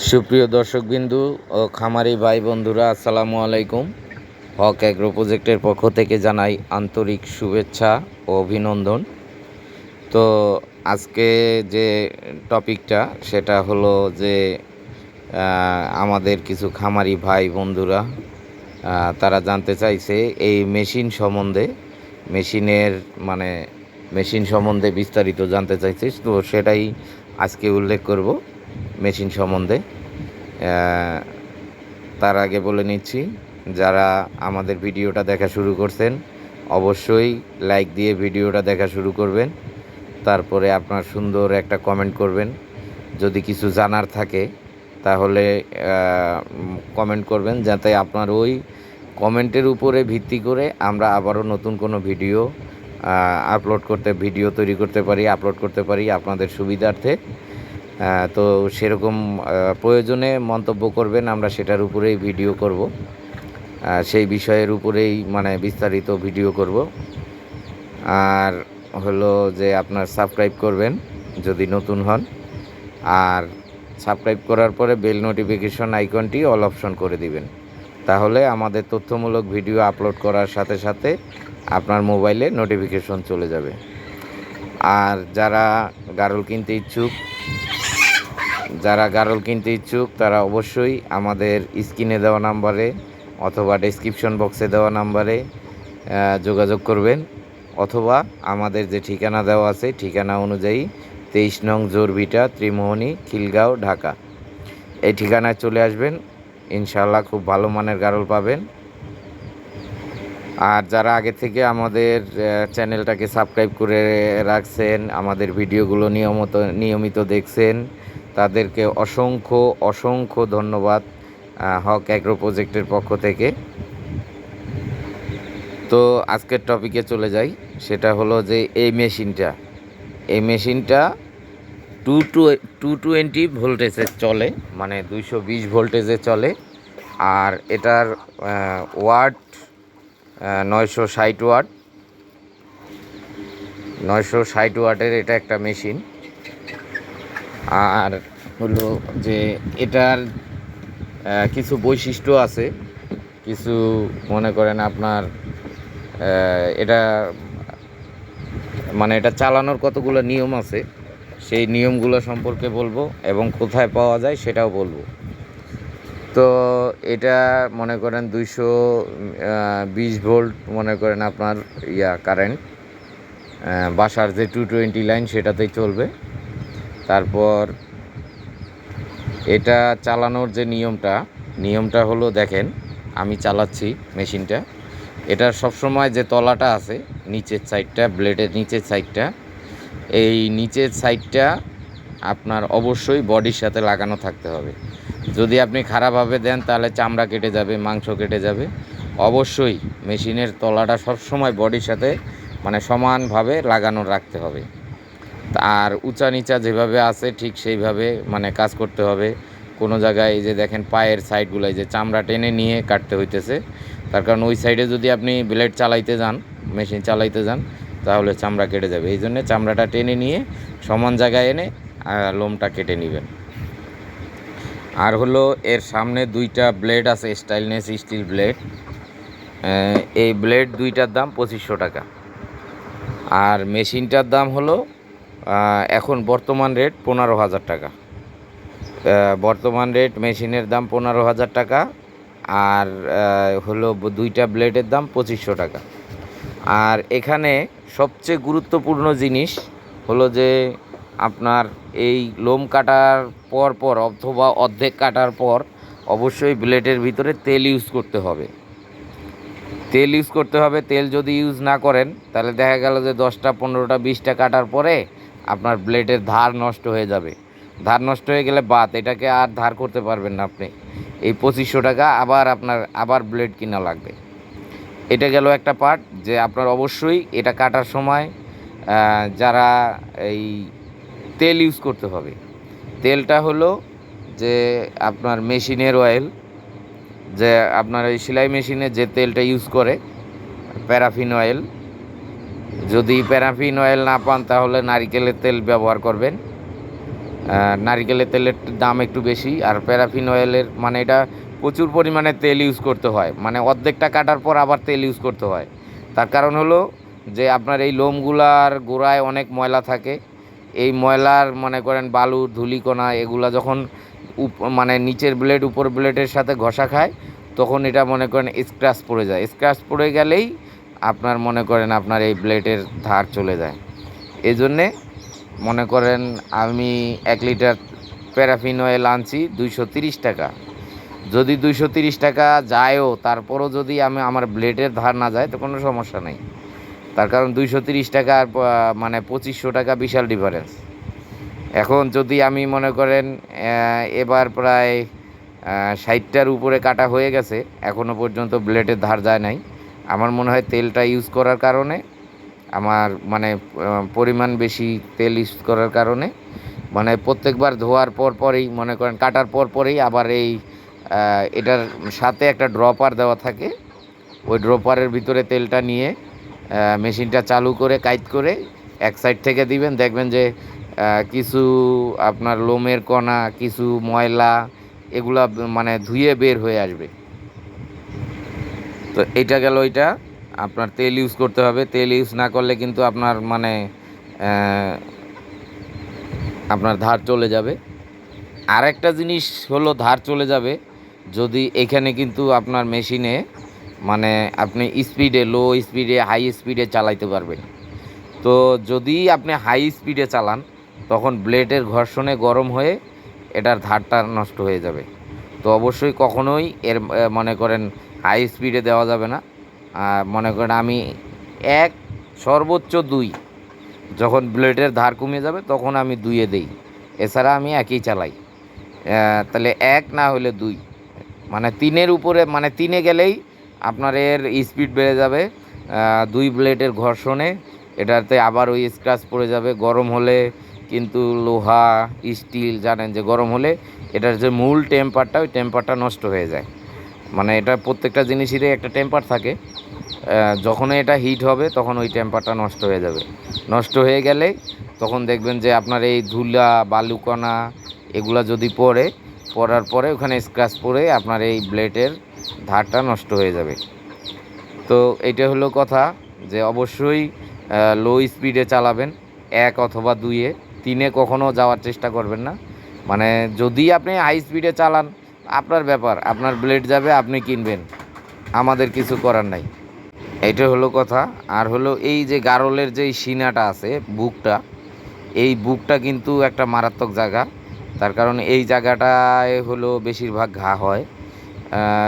সুপ্রিয় দর্শকবিন্দু ও খামারি ভাই বন্ধুরা, আসসালামু আলাইকুম। হক অ্যাগ্রো প্রজেক্টের পক্ষ থেকে জানাই আন্তরিক শুভেচ্ছা ও অভিনন্দন। তো আজকে যে টপিকটা, সেটা হলো যে আমাদের কিছু খামারি ভাই বন্ধুরা তারা জানতে চাইছে এই মেশিন সম্বন্ধে। মেশিনের মানে মেশিন সম্বন্ধে বিস্তারিত জানতে চাইছে, তো সেটাই আজকে উল্লেখ করব। মেশিন সম্বন্ধে। তার আগে বলে নিচ্ছি, যারা আমাদের ভিডিওটা দেখা শুরু করছেন, অবশ্যই লাইক দিয়ে ভিডিওটা দেখা শুরু করবেন। তারপরে আপনার সুন্দর একটা কমেন্ট করবেন। যদি কিছু জানার থাকে, তাহলে কমেন্ট করবেন, যাতে আপনার ওই কমেন্টের উপরে ভিত্তি করে আমরা আবারও নতুন কোনো ভিডিও আপলোড করতে, ভিডিও তৈরি করতে পারি, আপলোড করতে পারি আপনাদের সুবিধার্থে। তো সেরকম প্রয়োজনে মন্তব্য করবেন, আমরা সেটার উপরেই ভিডিও করব। সেই বিষয়ের উপরেই মানে বিস্তারিত ভিডিও করব। আর হলো যে আপনার সাবস্ক্রাইব করবেন যদি নতুন হন। আর সাবস্ক্রাইব করার পরে বেল নোটিফিকেশন আইকনটি অল অপশন করে দিবেন। তাহলে আমাদের তথ্যমূলক ভিডিও আপলোড করার সাথে সাথে আপনার মোবাইলে নোটিফিকেশন চলে যাবে। আর যারা গারল কিনতে ইচ্ছুক যারা গারল কিনতে ইচ্ছুক, তারা অবশ্যই আমাদের স্ক্রিনে দেওয়া নাম্বারে অথবা ডেসক্রিপশন বক্সে দেওয়া নাম্বারে যোগাযোগ করবেন। অথবা আমাদের যে ঠিকানা দেওয়া আছে, ঠিকানা অনুযায়ী তেইশ নং জোরবিটা, ত্রিমোহনী, খিলগাঁও, ঢাকা। এই ঠিকানায় চলে আসবেন ইনশাল্লাহ খুব ভালো মানের গারল পাবেন। আর যারা আগে থেকে আমাদের চ্যানেলটাকে সাবস্ক্রাইব করে রাখছেন, আমাদের ভিডিওগুলো নিয়মিত নিয়মিত দেখছেন তাদেরকে অসংখ্য অসংখ্য ধন্যবাদ হক অ্যাগ্রো প্রজেক্টের পক্ষ থেকে। তো আজকের টপিকে চলে যাই, সেটা হলো যে এই মেশিনটা এই মেশিনটা টু টু টু টোয়েন্টি ভোল্টেজে চলে মানে দুইশো বিশ ভোল্টেজে চলে, আর এটার ওয়াট নয়শো ষাট ওয়াট, নয়শো ষাট ওয়াটের এটা একটা মেশিন। আর হলো যে এটার কিছু বৈশিষ্ট্য আছে। কিছু মনে করেন আপনার এটা মানে এটা চালানোর কতগুলো নিয়ম আছে, সেই নিয়মগুলো সম্পর্কে বলব এবং কোথায় পাওয়া যায় সেটাও বলব। তো এটা মনে করেন দুইশো বিশ ভোল্ট মনে করেন আপনার ইয়া কারেন্ট বাসার যে টু টোয়েন্টি লাইন সেটাতেই চলবে। তারপর এটা চালানোর যে নিয়মটা নিয়মটা হলো দেখেন, আমি চালাচ্ছি মেশিনটা। এটার সবসময় যে তলাটা আছে, নিচের সাইডটা, ব্লেডের নিচের সাইডটা, এই নিচের সাইডটা আপনার অবশ্যই বডির সাথে লাগানো থাকতে হবে। যদি আপনি খারাপভাবে দেন, তাহলে চামড়া কেটে যাবে, মাংস কেটে যাবে। অবশ্যই মেশিনের তলাটা সবসময় বডির সাথে মানে সমানভাবে লাগানো রাখতে হবে। আর উঁচা নিচা যেভাবে আছে ঠিক সেইভাবে মানে কাজ করতে হবে। কোনো জায়গায় এই যে দেখেন পায়ের সাইডগুলো, এই যে চামড়া টেনে নিয়ে কাটতে হইতেছে। তার কারণ ওই সাইডে যদি আপনি ব্লেড চালাইতে যান, মেশিন চালাইতে যান, তাহলে চামড়া কেটে যাবে। এই জন্যে চামড়াটা টেনে নিয়ে সমান জায়গায় এনে লোমটা কেটে নেবেন। আর হলো এর সামনে দুইটা ব্লেড আছে, স্টাইলনেস স্টিল ব্লেড। এই ব্লেড দুইটার দাম পঁচিশশো টাকা। আর মেশিনটার দাম হলো এখন বর্তমান রেট পনেরো হাজার টাকা। বর্তমান রেট মেশিনের দাম পনেরো হাজার টাকা, আর হলো দুইটা ব্লেডের দাম পঁচিশশো টাকা। আর এখানে সবচেয়ে গুরুত্বপূর্ণ জিনিস হলো যে, আপনার এই লোম কাটার পর পর অথবা অর্ধেক কাটার পর অবশ্যই ব্লেডের ভিতরে তেল ইউজ করতে হবে। তেল ইউজ করতে হবে, তেল যদি ইউজ না করেন, তাহলে দেখা গেল যে দশটা, পনেরোটা, বিশটা কাটার পরে আপনার ব্লেডের ধার নষ্ট হয়ে যাবে। ধার নষ্ট হয়ে গেলে বাদ এটাকে আর ধার করতে পারবেন না আপনি। এই পঁচিশশো টাকা আবার আপনার, আবার ব্লেড কিনা লাগবে। এটা গেল একটা পার্ট যে আপনার অবশ্যই এটা কাটার সময় যারা এই তেল ইউজ করতে হবে। তেলটা হলো যে আপনার মেশিনের অয়েল যে আপনার এই সেলাই মেশিনে যে তেলটা ইউজ করে প্যারাফিন অয়েল যদি প্যারাফিন অয়েল না পান, তাহলে নারিকেলের তেল ব্যবহার করবেন। নারিকেলের তেলের দাম একটু বেশি, আর প্যারাফিন অয়েলের মানে এটা প্রচুর পরিমাণে তেল ইউজ করতে হয়। মানে অর্ধেকটা কাটার পর আবার তেল ইউজ করতে হয়। তার কারণ হলো যে আপনার এই লোমগুলার গোড়ায় অনেক ময়লা থাকে। এই ময়লার মনে করেন বালু, ধুলিকণা এগুলা যখন মানে নিচের ব্লেড উপর ব্লেডের সাথে ঘষা খায়, তখন এটা মনে করেন স্ক্র্যাচ পড়ে যায়। স্ক্র্যাচ পড়ে গেলেই আপনার মনে করেন আপনার এই ব্লেডের ধার চলে যায়। এই জন্যে মনে করেন আমি এক লিটার প্যারাফিন অয়েল আনছি দুইশো তিরিশ টাকা। যদি দুইশো তিরিশ টাকা যায়ও, তারপরও যদি আমি আমার ব্লেডের ধার না যায়, তো কোনো সমস্যা নেই। তার কারণ দুইশো তিরিশ টাকা আর মানে পঁচিশশো টাকা বিশাল ডিফারেন্স এখন যদি আমি মনে করেন এবার প্রায় ষাটটার উপরে কাটা হয়ে গেছে এখনও পর্যন্ত ব্লেডের ধার যায় নাই। আমার মনে হয় তেলটা ইউজ করার কারণে, আমার মানে পরিমাণ বেশি তেল ইউজ করার কারণে মানে প্রত্যেকবার ধোয়ার পর পরেই, মনে করেন কাটার পর পরেই আবার এই এটার সাথে একটা ড্রপার দেওয়া থাকে, ওই ড্রপারের ভিতরে তেলটা নিয়ে মেশিনটা চালু করে কাইট করে, এক সাইড থেকে দিবেন, দেখবেন যে কিছু আপনার লোমের কণা, কিছু ময়লা, এগুলা মানে ধুয়ে বের হয়ে আসবে। তো এটা গেল এটা আপনার তেল ইউজ করতে হবে। তেল ইউজ না করলে কিন্তু আপনার মানে আপনার ধার চলে যাবে। আরেকটা জিনিস হলো ধার চলে যাবে। যদি এখানে কিন্তু আপনার মেশিনে মানে আপনি স্পিডে লো স্পিডে হাই স্পিডে চালাইতে পারবেন। তো যদি আপনি হাই স্পিডে চালান, তখন ব্লেডের ঘর্ষণে গরম হয়ে এটার ধারটা নষ্ট হয়ে যাবে। তো অবশ্যই কখনোই এর মনে করেন হাই স্পিডে দেওয়া যাবে না। মনে করেন আমি এক, সর্বোচ্চ দুই। যখন ব্লেডের ধার কমে যাবে, তখন আমি দুইয়ে দেই। এছাড়া আমি একই চালাই। তাহলে এক না হলে দুই। মানে তিনের উপরে মানে তিনে গেলেই আপনার এর স্পিড বেড়ে যাবে। দুই ব্লেডের ঘর্ষণে। এটাতে আবার ওই স্ক্র্যাচ পড়ে যাবে। গরম হলে কিন্তু লোহা স্টিল জানেন যে গরম হলে এটার যে মূল টেম্পারটা ওই টেম্পারটা নষ্ট হয়ে যায়। মানে এটা প্রত্যেকটা জিনিসেরই একটা টেম্পার থাকে। আহ, যখনই এটা হিট হবে তখন ওই টেম্পারটা নষ্ট হয়ে যাবে। নষ্ট হয়ে গেলে তখন দেখবেন যে আপনার এই ধুলা বালুকণা এগুলা যদি পড়ে পড়ার পরে ওখানে স্ক্র্যাচ পড়ে আপনার এই ব্লেডের ধারটা নষ্ট হয়ে যাবে। তো এটা হলো কথা যে অবশ্যই লো স্পিডে চালাবেন এক অথবা দুইয়ে। তিনে কখনো যাওয়ার চেষ্টা করবেন না। মানে যদি আপনি হাই স্পিডে চালান আপনার ব্যাপার, আপনার ব্লেড যাবে, আপনি কিনবেন। আমাদের কিছু করার নাই। এইটা হলো কথা। আর হলো এই যে গারলের যে সিনাটা আছে, বুকটা, এই বুকটা কিন্তু একটা মারাত্মক জায়গা। তার কারণ এই জায়গাটায় হলো বেশিরভাগ ঘা হয়।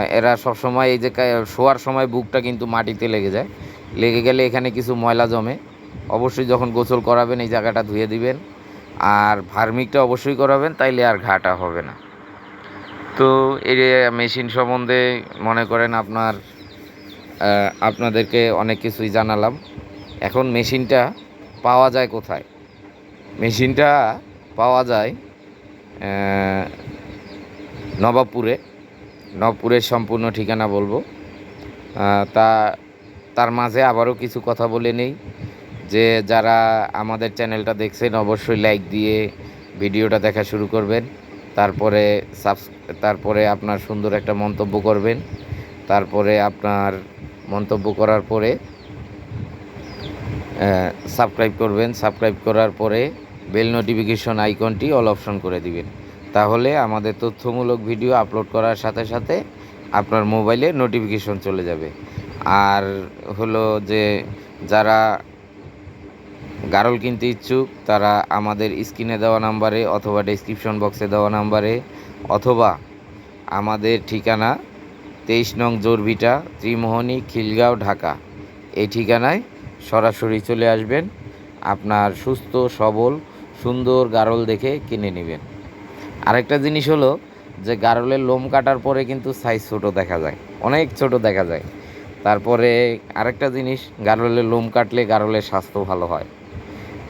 এরা সব সময় এই যে শোয়ার সময় বুকটা কিন্তু মাটিতে লেগে যায়। লেগে গেলে এখানে কিছু ময়লা জমে। অবশ্যই যখন গোসল করাবেন, এই জায়গাটা ধুয়ে দিবেন। আর ভার্মিকটা অবশ্যই করাবেন, তাইলে আর ঘাটা হবে না। তো এই মেশিন সম্বন্ধে মনে করেন আপনার আপনাদেরকে অনেক কিছুই জানালাম। এখন মেশিনটা পাওয়া যায় কোথায়? মেশিনটা পাওয়া যায় নবাবপুরে। নবপুরের সম্পূর্ণ ঠিকানা বলব। তা, তার মাঝে আবারও কিছু কথা বলে নেই। যে যারা আমাদের চ্যানেলটা দেখছেন, অবশ্যই লাইক দিয়ে ভিডিওটা দেখা শুরু করবেন। তারপরে সাবস তারপরে আপনার সুন্দর একটা মন্তব্য করবেন। তারপরে আপনার মন্তব্য করার পরে সাবস্ক্রাইব করবেন। সাবস্ক্রাইব করার পরে বেল নোটিফিকেশন আইকনটি অল অপশন করে দিবেন। তাহলে আমাদের তথ্যমূলক ভিডিও আপলোড করার সাথে সাথে আপনার মোবাইলে নোটিফিকেশন চলে যাবে। আর হলো যে যারা গারল কিনতে ইচ্ছুক, তারা আমাদের স্ক্রিনে দেওয়া নাম্বারে অথবা ডেসক্রিপশন বক্সে দেওয়া নাম্বারে, অথবা আমাদের ঠিকানা তেইশ নং জোরভিটা, ত্রিমোহনী, খিলগাঁও, ঢাকা। এই ঠিকানায় সরাসরি চলে আসবেন, আপনার সুস্থ, সবল, সুন্দর গারল দেখে কিনে নেবেন। আরেকটা জিনিস হলো যে গারলের লোম কাটার পরে কিন্তু সাইজ ছোট দেখা যায়, অনেক ছোট দেখা যায়। তারপরে আরেকটা জিনিস, গারলের লোম কাটলে গারলের স্বাস্থ্য ভালো হয়।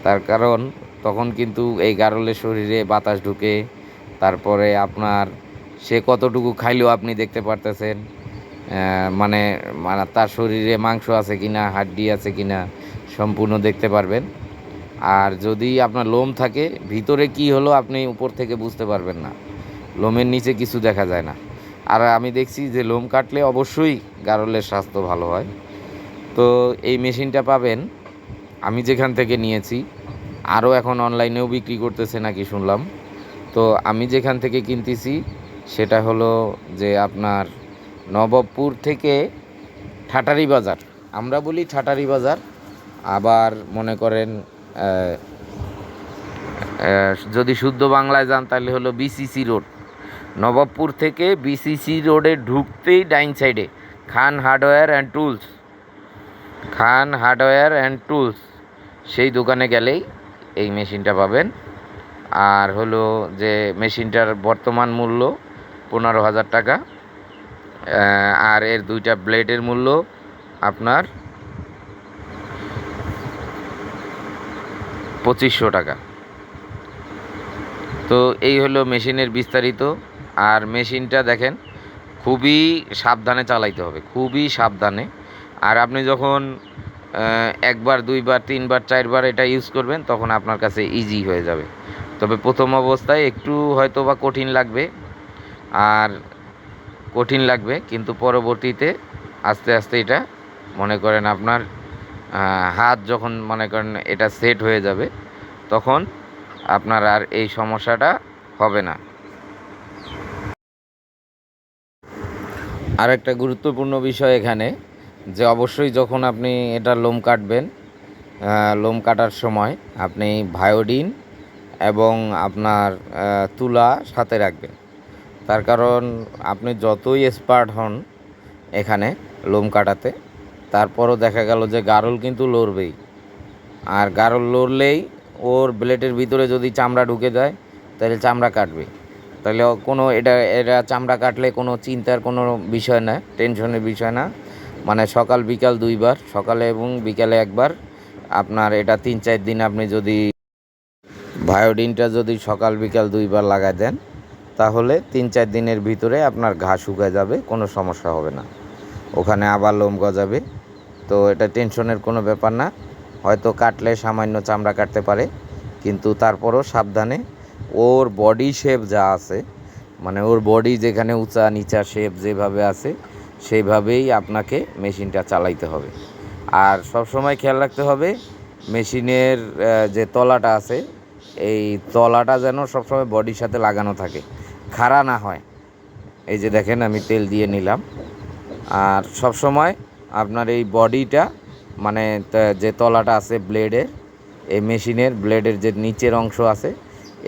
তার কারণ তখন কিন্তু এই গারলের শরীরে বাতাস ঢুকে, তারপরে আপনার সে কতটুকু খাইলেও আপনি দেখতে পারতেছেন মানে মানে তার শরীরে মাংস আছে কি না হাড্ডি আছে কি না সম্পূর্ণ দেখতে পারবেন। আর যদি আপনার লোম থাকে, ভিতরে কি হলো আপনি উপর থেকে বুঝতে পারবেন না। লোমের নিচে কিছু দেখা যায় না। আর আমি দেখছি যে লোম কাটলে অবশ্যই গারলের স্বাস্থ্য ভালো হয়। তো এই মেশিনটা পাবেন আমি যেখান থেকে নিয়েছি, আরও এখন অনলাইনেও বিক্রি করতেছে নাকি শুনলাম। তো আমি যেখান থেকে কিনতেছি, সেটা হলো যে আপনার নবাবপুর থেকে ঠাটারি বাজার। আমরা বলি ঠাটারি বাজার, আবার মনে করেন যদি শুদ্ধ বাংলায় যান তাহলে হলো বিসিসি রোড নবাবপুর থেকে বিসিসি রোডে ঢুকতেই ডাইন সাইডে Khan hardware and tools. Khan hardware and tools. সেই দোকানে গেলেই এই মেশিনটা পাবেন। আর হলো যে মেশিনটার বর্তমান মূল্য পনেরো হাজার টাকা। আর এর দুইটা ব্লেডের মূল্য আপনার পঁচিশশো টাকা। তো এই হলো মেশিনের বিস্তারিত। আর মেশিনটা দেখেন, খুবই সাবধানে চালাইতে হবে, খুবই সাবধানে। আর আপনি যখন একবার, দুইবার, তিনবার, চারবার এটা ইউজ করবেন, তখন আপনার কাছে ইজি হয়ে যাবে। তবে প্রথম অবস্থায় একটু হয়তো বা কঠিন লাগবে, আর কঠিন লাগবে, কিন্তু পরবর্তীতে আস্তে আস্তে এটা মনে করেন আপনার হাত যখন মনে করেন এটা সেট হয়ে যাবে, তখন আপনার আর এই সমস্যাটা হবে না। আর একটা গুরুত্বপূর্ণ বিষয় এখানে যে অবশ্যই যখন আপনি এটা লোম কাটবেন লোম কাটার সময় আপনি ভায়োডিন এবং আপনার তুলা সাথে রাখবেন। তার কারণ আপনি যতই এক্সপার্ট হন এখানে লোম কাটাতে, তারপরও দেখা গেল যে গারল কিন্তু লড়বেই। আর গারল লড়লেই ওর ব্লেডের ভিতরে যদি চামড়া ঢুকে যায়, তাহলে চামড়া কাটবে। তাহলে কোনো এটা এটা চামড়া কাটলে কোনো চিন্তার কোনো বিষয় না, টেনশনের বিষয় না। মানে সকাল, বিকাল দুইবার, সকালে এবং বিকালে একবার। আপনার এটা তিন, চার দিন আপনি যদি ভায়োডিনটা যদি সকাল, বিকাল দুইবার লাগায় দেন, তাহলে তিন, চার দিনের ভিতরে আপনার ঘা শুকায় যাবে, কোনো সমস্যা হবে না। ওখানে আবার লোম গজাবে। তো এটা টেনশনের কোনো ব্যাপার না। হয়তো কাটলে সামান্য চামড়া কাটতে পারে, কিন্তু তারপরও সাবধানে ওর বডি শেপ যা আছে মানে ওর বডি যেখানে উঁচা, নিচা শেপ যেভাবে আছে সেইভাবেই আপনাকে মেশিনটা চালাইতে হবে। আর সবসময় খেয়াল রাখতে হবে, মেশিনের যে তলাটা আছে, এই তলাটা যেন সবসময় বডির সাথে লাগানো থাকে। খাড়া না হয়। এই যে দেখেন, আমি তেল দিয়ে নিলাম। আর সব সময় আপনার এই বডিটা মানে যে তলাটা আছে ব্লেডের, এই মেশিনের ব্লেডের যে নিচের অংশ আছে,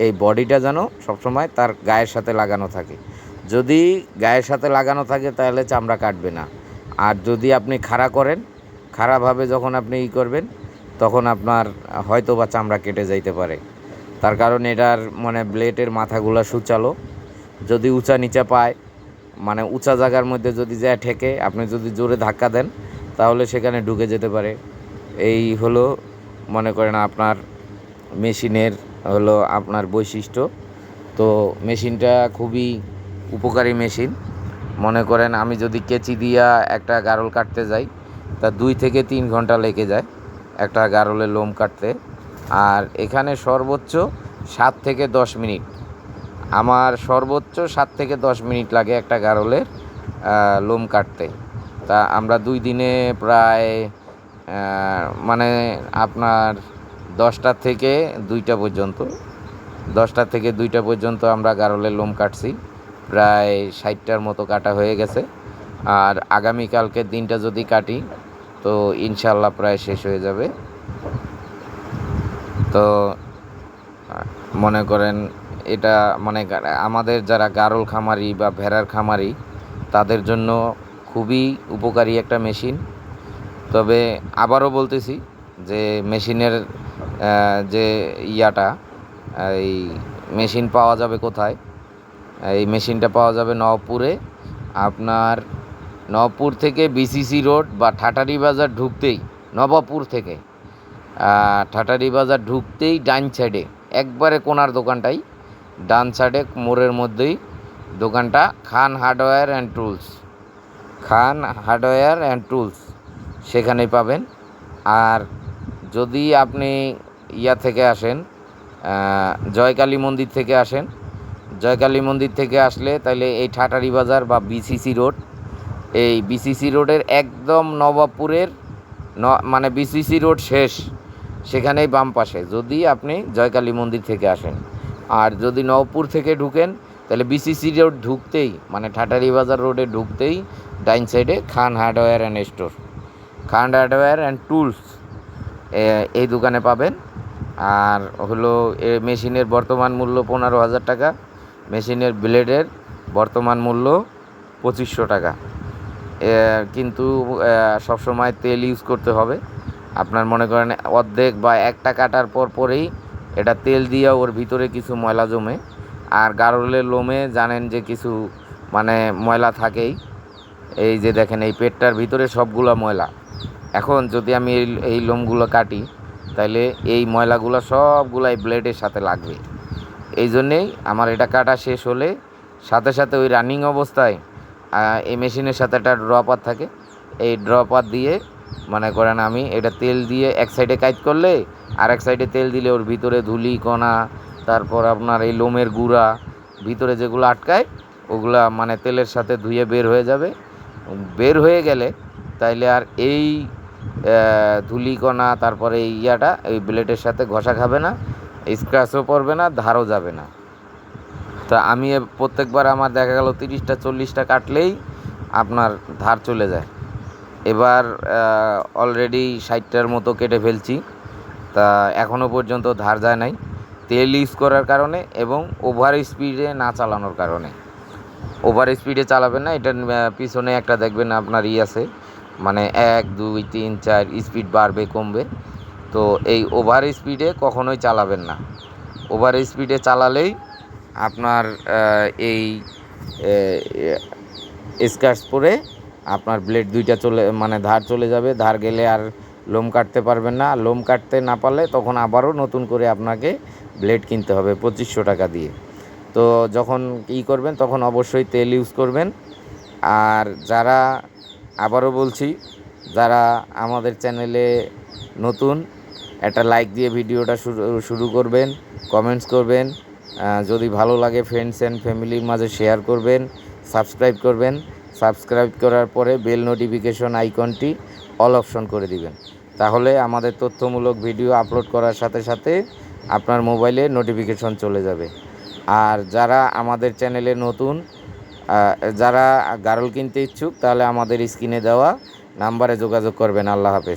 এই বডিটা যেন সবসময় তার গায়ের সাথে লাগানো থাকে। যদি গায়ের সাথে লাগানো থাকে তাহলে চামড়া কাটবে না। আর যদি আপনি খাড়া করেন, খাড়াভাবে যখন আপনি ই করবেন, তখন আপনার হয়তো বা চামড়া কেটে যাইতে পারে। তার কারণ এটার মানে ব্লেডের মাথাগুলো সুচালো। যদি উঁচা নিচা পায় মানে উঁচা জায়গার মধ্যে যদি যায় ঠেকে, আপনি যদি জোরে ধাক্কা দেন, তাহলে সেখানে ঢুকে যেতে পারে। এই হলো, মনে করেন আপনার মেশিনের হলো আপনার বৈশিষ্ট্য। তো মেশিনটা খুবই উপকারী মেশিন। মনে করেন আমি যদি কেচি দিয়া একটা গারল কাটতে যাই, তা দুই থেকে তিন ঘণ্টা লেগে যায় একটা গারলের লোম কাটতে। আর এখানে সর্বোচ্চ সাত থেকে দশ মিনিট। আমার সর্বোচ্চ সাত থেকে দশ মিনিট লাগে একটা গারলের লোম কাটতে। তা আমরা দুই দিনে প্রায় মানে আপনার দশটা থেকে দুইটা পর্যন্ত, দশটা থেকে দুইটা পর্যন্ত আমরা গারলের লোম কাটছি। প্রায় ষাটটার মতো কাটা হয়ে গেছে। আর আগামীকালকের দিনটা যদি কাটি, তো ইনশাল্লাহ প্রায় শেষ হয়ে যাবে। তো, মনে করেন এটা মানে আমাদের যারা গারল খামারি বা ভেড়ার খামারি, তাদের জন্য খুবই উপকারী একটা মেশিন। তবে আবারও বলতেছি যে মেশিনের যে ইয়াটা, এই মেশিন পাওয়া যাবে কোথায়? এই মেশিনটা পাওয়া যাবে নবপুরে আপনার নবপুর থেকে বিসিসি রোড বা ঠাটারি বাজার ঢুকতেই, নবাবপুর থেকে ঠাটারি বাজার ঢুকতেই ডান সাইডে একবারে কোনার দোকানটাই, ডান সাইডে মোড়ের মধ্যেই দোকানটা Khan hardware and tools. Khan hardware and tools সেখানেই পাবেন। আর যদি আপনি ইয়া থেকে আসেন জয়কালী মন্দির থেকে আসেন জয়কালী মন্দির থেকে আসলে তাহলে এই ঠাটারি বাজার বা বিসিসি রোড এই বিসিসি রোডের একদম নবাবপুরের ন মানে বিসিসি রোড শেষ, সেখানেই বাম পাশে, যদি আপনি জয়কালী মন্দির থেকে আসেন। আর যদি নবপুর থেকে ঢুকেন তাহলে বিসিসি রোড ঢুকতেই মানে ঠাটারি বাজার রোডে ঢুকতেই, ডাইন সাইডে Khan hardware and store. Khan hardware and tools এই দোকানে পাবেন। আর হলো, এ, মেশিনের বর্তমান মূল্য পনেরো হাজার টাকা। মেশিনের ব্লেডের বর্তমান মূল্য পঁচিশশো টাকা। কিন্তু সবসময় তেল ইউজ করতে হবে। আপনার মনে করেন অর্ধেক বা একটা কাটার পর পরেই এটা তেল দিয়ে ওর ভিতরে কিছু ময়লা জমে। আর গারলের লোমে জানেন যে কিছু মানে ময়লা থাকেই। এই যে দেখেন, এই পেটটার ভিতরে সবগুলো ময়লা। এখন যদি আমি এই লোমগুলো কাটি তাহলে এই ময়লাগুলো সবগুলো এই ব্লেডের সাথে লাগবে। এই জন্যেই আমার এটা কাটা শেষ হলে সাথে সাথে ওই রানিং অবস্থায় এই মেশিনের সাথে একটা ড্রপার থাকে। এই ড্রপার দিয়ে মনে করেন আমি এটা তেল দিয়ে এক সাইডে কাজ করলে আর এক সাইডে তেল দিলে ওর ভিতরে ধুলি কণা তারপর আপনার এই লোমের গুঁড়া ভিতরে যেগুলো আটকায় ওগুলা মানে তেলের সাথে ধুয়ে বের হয়ে যাবে। বের হয়ে গেলে তাইলে আর এই আহ, ধুলিকণা তারপরে ইয়াটা এই ব্লেডের সাথে ঘষা খাবে না। স্ক্র্যাচও পড়বে না, ধারও যাবে না। তা আমি প্রত্যেকবার আমার দেখা গেল তিরিশটা, চল্লিশটা কাটলেই আপনার ধার চলে যায়। এবার অলরেডি ষাটটার মতো কেটে ফেলছি। তা এখনও পর্যন্ত ধার যায় নাই। তেল ইউজ করার কারণে এবং ওভার স্পিডে না চালানোর কারণে। ওভার স্পিডে চালাবেন না এটার পিছনে একটা দেখবেন আপনার ই আছে। মানে এক, দুই, তিন, চার স্পিড বাড়বে, কমবে। তো এই ওভার স্পিডে কখনোই চালাবেন না। ওভার স্পিডে চালালেই আপনার এই স্কার্টস পরে আপনার ব্লেড দুইটা চলে মানে ধার চলে যাবে। ধার গেলে আর লোম কাটতে পারবেন না। লোম কাটতে না পারলে তখন আবারও নতুন করে আপনাকে ব্লেড কিনতে হবে পঁচিশশো টাকা দিয়ে। তো যখন ই করবেন তখন অবশ্যই তেল ইউজ করবেন। আর যারা, আবারও বলছি, যারা আমাদের চ্যানেলে নতুন একটা লাইক দিয়ে ভিডিওটা শুরু শুরু করবেন কমেন্টস করবেন যদি ভালো লাগে ফ্রেন্ডস অ্যান্ড ফ্যামিলির মাঝে শেয়ার করবেন সাবস্ক্রাইব করবেন সাবস্ক্রাইব করার পরে বেল নোটিফিকেশন আইকনটি অল অপশন করে দিবেন। তাহলে আমাদের তথ্যমূলক ভিডিও আপলোড করার সাথে সাথে আপনার মোবাইলে নোটিফিকেশন চলে যাবে। আর যারা আমাদের চ্যানেলে নতুন যারা গারল কিনতে ইচ্ছুক, তাহলে আমাদের স্ক্রিনে দেওয়া নাম্বারে যোগাযোগ করবেন। আল্লাহ হাফেজ।